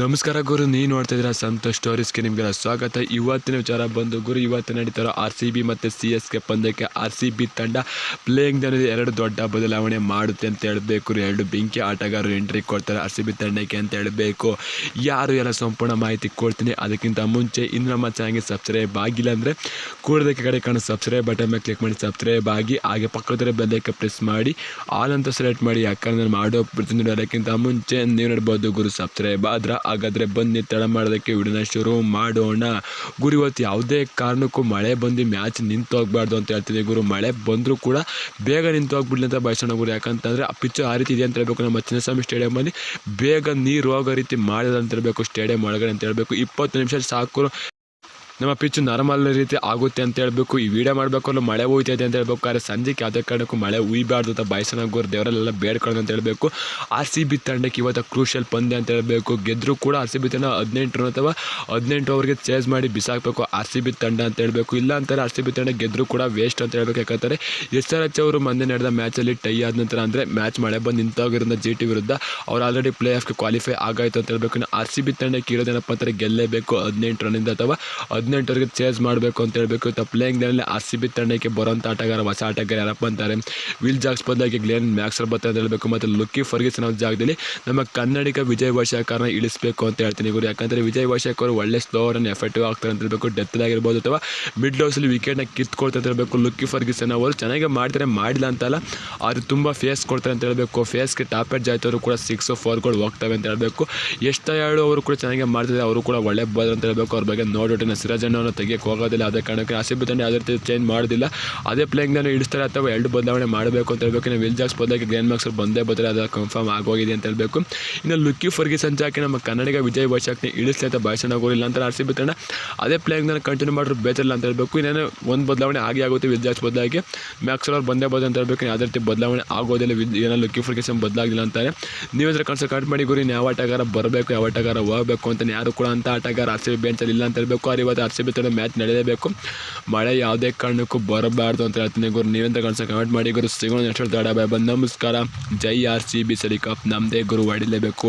ನಮಸ್ಕಾರ ಗುರು ನೀವು ನೋಡ್ತಾ ಇದ್ದೀರಾ ಸಂತೋಷ್ ಸ್ಟೋರೀಸ್ಗೆ ನಿಮಗೆಲ್ಲ ಸ್ವಾಗತ. ಇವತ್ತಿನ ವಿಚಾರ ಬಂದು ಗುರು, ಇವತ್ತು ನಡೀತಾರೋ ಆರ್ ಸಿ ಬಿ ಮತ್ತು ಸಿ ಎಸ್ ಕೆ ಪಂದ್ಯಕ್ಕೆ ಆರ್ ಸಿ ಬಿ ತಂಡ ಪ್ಲೇಯಿಂಗ್ ದನದಲ್ಲಿ ಎರಡು ದೊಡ್ಡ ಬದಲಾವಣೆ ಮಾಡುತ್ತೆ ಅಂತ ಹೇಳಬೇಕು. ಎರಡು ಬೆಂಕಿ ಆಟಗಾರರು ಎಂಟ್ರಿ ಕೊಡ್ತಾರೆ ಆರ್ ಸಿ ಬಿ ತಂಡಕ್ಕೆ ಅಂತ ಹೇಳಬೇಕು. ಯಾರು ಎಲ್ಲ ಸಂಪೂರ್ಣ ಮಾಹಿತಿ ಕೊಡ್ತೀನಿ, ಅದಕ್ಕಿಂತ ಮುಂಚೆ ಇನ್ನು ನಮ್ಮ ಚಾನಲ್ಗೆ ಸಬ್ಸ್ಕ್ರೈಬ್ ಆಗಿಲ್ಲ ಅಂದರೆ ಕೂಡದಕ್ಕೆ ಕಡೆ ಕಾಣೋ ಸಬ್ಸ್ಕ್ರೈಬ್ ಬಟನ್ ಮೇಲೆ ಕ್ಲಿಕ್ ಮಾಡಿ ಸಬ್ಸ್ಕ್ರೈಬ್ ಆಗಿ, ಹಾಗೆ ಪಕ್ಕದಲ್ಲಿ ಬೆಲ್ಲಕ್ಕೆ ಪ್ರೆಸ್ ಮಾಡಿ ಆಲ್ ಅಂತ ಸೆಲೆಕ್ಟ್ ಮಾಡಿ, ಯಾಕಂದ್ರೆ ಮಾಡೋ ಪ್ರತಿನಿಧಿ ಅದಕ್ಕಿಂತ ಮುಂಚೆ ನೀವು ನೋಡ್ಬೋದು ಗುರು ಸಬ್ಸ್ಕ್ರೈಬ್ ಆದ್ರೆ? ಹಾಗಾದರೆ ಬನ್ನಿ ತಡ ಮಾಡೋದಕ್ಕೆ ವಿಡಿಯೋನ ಶುರು ಮಾಡೋಣ. ಗುರು, ಇವತ್ತು ಯಾವುದೇ ಕಾರಣಕ್ಕೂ ಮಳೆ ಬಂದು ಮ್ಯಾಚ್ ನಿಂತು ಹೋಗ್ಬಾರ್ದು ಅಂತ ಹೇಳ್ತೀನಿ ಗುರು. ಮಳೆ ಬಂದರೂ ಕೂಡ ಬೇಗ ನಿಂತು ಹೋಗ್ಬಿಡ್ಲಿ ಅಂತ ಬಯಸೋಣ ಗುರು. ಯಾಕಂತಂದರೆ ಆ ಪಿಚ್ಚು ಆ ರೀತಿ ಇದೆ ಅಂತ ಹೇಳ್ಬೇಕು. ನಮ್ಮ ಚಿನ್ನಸ್ವಾಮಿ ಸ್ಟೇಡಿಯಮಲ್ಲಿ ಬೇಗ ನೀರು ಹೋಗೋ ರೀತಿ ಮಾಡಿದ ಅಂತ ಹೇಳ್ಬೇಕು. ಸ್ಟೇಡಿಯಂ ಒಳಗಡೆ ಅಂತ ಹೇಳಬೇಕು. ಇಪ್ಪತ್ತು ನಿಮಿಷ ಸಾಕು ನಮ್ಮ ಪಿಚ್ಚು ನಾರ್ಮಲ್ ರೀತಿ ಆಗುತ್ತೆ ಅಂತ ಹೇಳ್ಬೇಕು, ಈ ವಿಡಿಯೋ ಮಾಡಬೇಕು ಅಲ್ಲ ಮಳೆ ಹೋಯ್ತೈತೆ ಅಂತ ಹೇಳ್ಬೇಕು. ಆದರೆ ಸಂಜೆಗೆ ಯಾವುದೇ ಕಾರಣಕ್ಕೂ ಮಳೆ ಉಯ್ಬಾರ್ದು ಅಂತ ಬಯಸನಾಗೋರು ಗುರು ದೇವರಲ್ಲೆಲ್ಲ ಬೇಡ್ಕೊಳ್ಳೋದು ಅಂತ ಹೇಳ್ಬೇಕು. ಆರ್ ಸಿ ಬಿ ತಂಡಕ್ಕೆ ಇವತ್ತು ಕ್ರೂಷಿಯಲ್ ಪಂದ್ಯ ಅಂತ ಹೇಳಬೇಕು. ಗೆದ್ದರೂ ಕೂಡ ಆರ್ ಸಿ ಬಿ ತಂಡ ಹದಿನೆಂಟು ರನ್ ಅಥವಾ ಹದಿನೆಂಟು ಓವರ್ಗೆ ಚೇಸ್ ಮಾಡಿ ಬಿಸಾಕಬೇಕು. ಆರ್ ಸಿ ಬಿ ತಂಡ ಅಂತ ಹೇಳಬೇಕು. ಇಲ್ಲ ಅಂತಾರೆ ಆರ್ ಸಿ ಬಿ ತಂಡ ಗೆದ್ದರೂ ಕೂಡ ವೇಸ್ಟ್ ಅಂತ ಹೇಳ್ಬೇಕು. ಯಾಕಂದರೆ ಎಸ್ ಆರ್ ಎಚ್ ಅವರು ಮೊನ್ನೆ ನಡೆದ ಮ್ಯಾಚಲ್ಲಿ ಟೈ ಆದ ನಂತರ ಅಂದರೆ ಮ್ಯಾಚ್ ಮಳೆ ಬಂದು ನಿಂತೋಗಿರೋದ್ರಿಂದ ಜಿ ಟಿ ವಿರುದ್ಧ ಅವ್ರು ಆಲ್ರೆಡಿ ಪ್ಲೇ ಆಫ್ಗೆ ಕ್ವಾಲಿಫೈ ಆಗಾಯಿತು ಅಂತ ಹೇಳ್ಬೇಕು. ಆರ್ ಸಿ ಬಿ ತಂಡಕ್ಕೆ ಇರೋದೇನಪ್ಪ ಅಂತಾರೆ ಗೆಲ್ಲೇಬೇಕು. ಹದಿನೆಂಟು ರನ್ನಿಂದ ಅಥವಾ ಹದಿನೆಂಟವರೆಗೆ ಚೇಸ್ ಮಾಡಬೇಕು ಅಂತ ಹೇಳಬೇಕು. ತ ಪ್ಲೇಯಿಂಗ್ ದಲ್ಲಿ ಆರ್ ಸಿ ಬಿ ತಂಡಕ್ಕೆ ಬರೋಂಥ ಆಟಗಾರ, ಹೊಸ ಆಟಗಾರ ಯಾರಪ್ಪ ಅಂತಾರೆ? ವಿಲ್ ಜಾಕ್ಸ್ ಬಂದಾಗಿ ಗ್ಲೇನ್ ಮ್ಯಾಕ್ಸರ್ ಬರ್ತಾರೆ ಅಂತ ಹೇಳಬೇಕು. ಮತ್ತು ಲುಕ್ಕಿ ಫರ್ಗಿಸನ್ ಅವ್ರ ಜಾಗದಲ್ಲಿ ನಮ್ಮ ಕನ್ನಡಿಗ ವಿಜಯ್ ವಶಾಕರ್ನ ಇಳಿಸಬೇಕು ಅಂತ ಹೇಳ್ತೀನಿ ಗುರು. ಯಾಕಂದರೆ ವಿಜಯ್ ವಶಾಕ್ ಅವರು ಒಳ್ಳೆ ಸ್ಲೋವರ್ ಅನ್ನು ಎಫೆಕ್ಟಿವ್ ಆಗ್ತಾರೆ ಅಂತ ಹೇಳ್ಬೇಕು. ಡೆತ್ ಆಗಿರ್ಬೋದು ಅಥವಾ ಮಿಡ್ ಹೌಸಲ್ಲಿ ವಿಕೆಟ್ನ ಕಿತ್ಕೊಳ್ತಾ ಅಂತ ಹೇಳಬೇಕು. ಲುಕ್ಕಿ ಫರ್ಗಿಸನ್ ಅವರು ಚೆನ್ನಾಗಿ ಮಾಡ್ತಾರೆ, ಮಾಡಿಲ್ಲ ಅಂತಲ್ಲ ಅದು ತುಂಬ ಫೇಸ್ ಕೊಡ್ತಾರೆ ಅಂತ ಹೇಳಬೇಕು. ಫೇಸ್ಗೆ ಟಾಪ್ ಎಡ್ ಜಾಯ್ತವರು ಕೂಡ ಸಿಕ್ಸ್ ಫೋರ್ಗಳು ಹೋಗ್ತವೆ ಅಂತ ಹೇಳಬೇಕು. ಎಷ್ಟು ಹೇಳು ಅವರು ಕೂಡ ಚೆನ್ನಾಗಿ ಮಾಡ್ತಿದ್ದಾರೆ. ಅವರು ಕೂಡ ಒಳ್ಳೆ ಬಾಲ್ ಅಂತ ಹೇಳಬೇಕು. ಅವ್ರ ಬಗ್ಗೆ ನೋಡೋಟಿನ ಸಿರಾಜಣ್ಣವನ್ನು ತೆಗಿಯಕ್ಕೆ ಹೋಗೋದಿಲ್ಲ. ಅದೇ ಕಾರಣಕ್ಕೆ ಆರ್ ತಂಡ ಯಾವುದೇ ರೀತಿ ಚೇಂಜ್ ಮಾಡೋದಿಲ್ಲ. ಅದೇ ಪ್ಲೇಯಿಂಗ್ನ ಇಳಿಸ್ತಾರೆ ಅಥವಾ ಎರಡು ಬದಲಾವಣೆ ಮಾಡಬೇಕು ಅಂತ ಹೇಳ್ಬೇಕು. ಇನ್ನು ವಿಲ್ ಜಾಕ್ಸ್ ಬದಲಾಗಿ ಗ್ರ್ಯಾಂಡ್ ಮಾರ್ಕ್ಸ್ ಬಂದೇ ಬರ್ತಾರೆ ಅದು ಕನ್ಫರ್ಮ್ ಆಗೋಗಿದೆ ಅಂತ ಹೇಳ್ಬೇಕು. ಇನ್ನು ಲುಕ್ಕಿ ಫರ್ಗಿ ಸಂಚಾಕಿ ನಮ್ಮ ಕನ್ನಡಿಗ ವಿಜಯ್ ವೈಶಾಖ್ನ ಇಳಿಸ್ಲಿ ಅಂತ ಭಾಷಣ ಇಲ್ಲ ಅಂತ ಆರ್ ಸಿ ಬಿ ತಂಡ ಅದೇ ಪ್ಲೇಯಿಂಗ್ನ ಕಂಟಿನ್ಯೂ ಮಾಡಿದ್ರು ಬೇಜಾರಿಲ್ಲ ಅಂತ ಹೇಳ್ಬೇಕು. ಇನ್ನೇನು ಒಂದು ಬದಲಾವಣೆ ಆಗಿ ಆಗುತ್ತೆ ವಿಲ್ ಜಾಕ್ಸ್ ಬದಲಾಗಿ. ಮ್ಯಾಕ್ಸ್ ಅವ್ರು ಬಂದೇ ಬೋದು ಅಂತ ಹೇಳ್ಬೇಕು. ಯಾವುದೇ ರೀತಿ ಬದಲಾವಣೆ ಆಗೋದಿಲ್ಲ. ಏನೋ ಲುಕ್ಕಿ ಸಂ ಬದಲಾಗಿಲ್ಲ ಅಂತಾರೆ. ನೀವು ನೀವೇಂದ್ರೆ ಕನ್ಸರ್ ಕಟ್ ಮಾಡಿ ಗುರಿ. ಯಾವ ಆಟಗಾರ ಬರಬೇಕು? ಯಾವ ಆಟಗಾರ ಹೋಗಬೇಕು? ಅಂತ ಯಾರು ಕೂಡ ಅಂತ ಆಟಗಾರ ಆರ್ ಸಿ ಬಿ ಬೆಂಚಲ್ಲಿ ಇಲ್ಲ ಅಂತ ಹೇಳ್ಬೇಕು. ಅವ್ರು ಇವತ್ತು ಆರ್ ಸಿ ಬಿ ತಂಡ ಮ್ಯಾಚ್ ನಡೆಯಲೇಬೇಕು. ಮಳೆ ಯಾವುದೇ ಕಾರಣಕ್ಕೂ ಬರಬಾರ್ದು ಅಂತ ಹೇಳ್ತೀನಿ ಗುರು. ನೀವೆಂತ ಕಾಣಿಸ ಕಮೆಂಟ್ ಮಾಡಿ ಗುರು. ಸಿಗೋಣ ತಡ ಬಾಯ್ ಬಂದು ನಮಸ್ಕಾರ. ಜೈ ಆರ್ ಸಿ ಬಿ ಸರಿ ಕಪ್. ನಮ್ಮದೇ ಗುರು. ಹೊಡಿಲೇಬೇಕು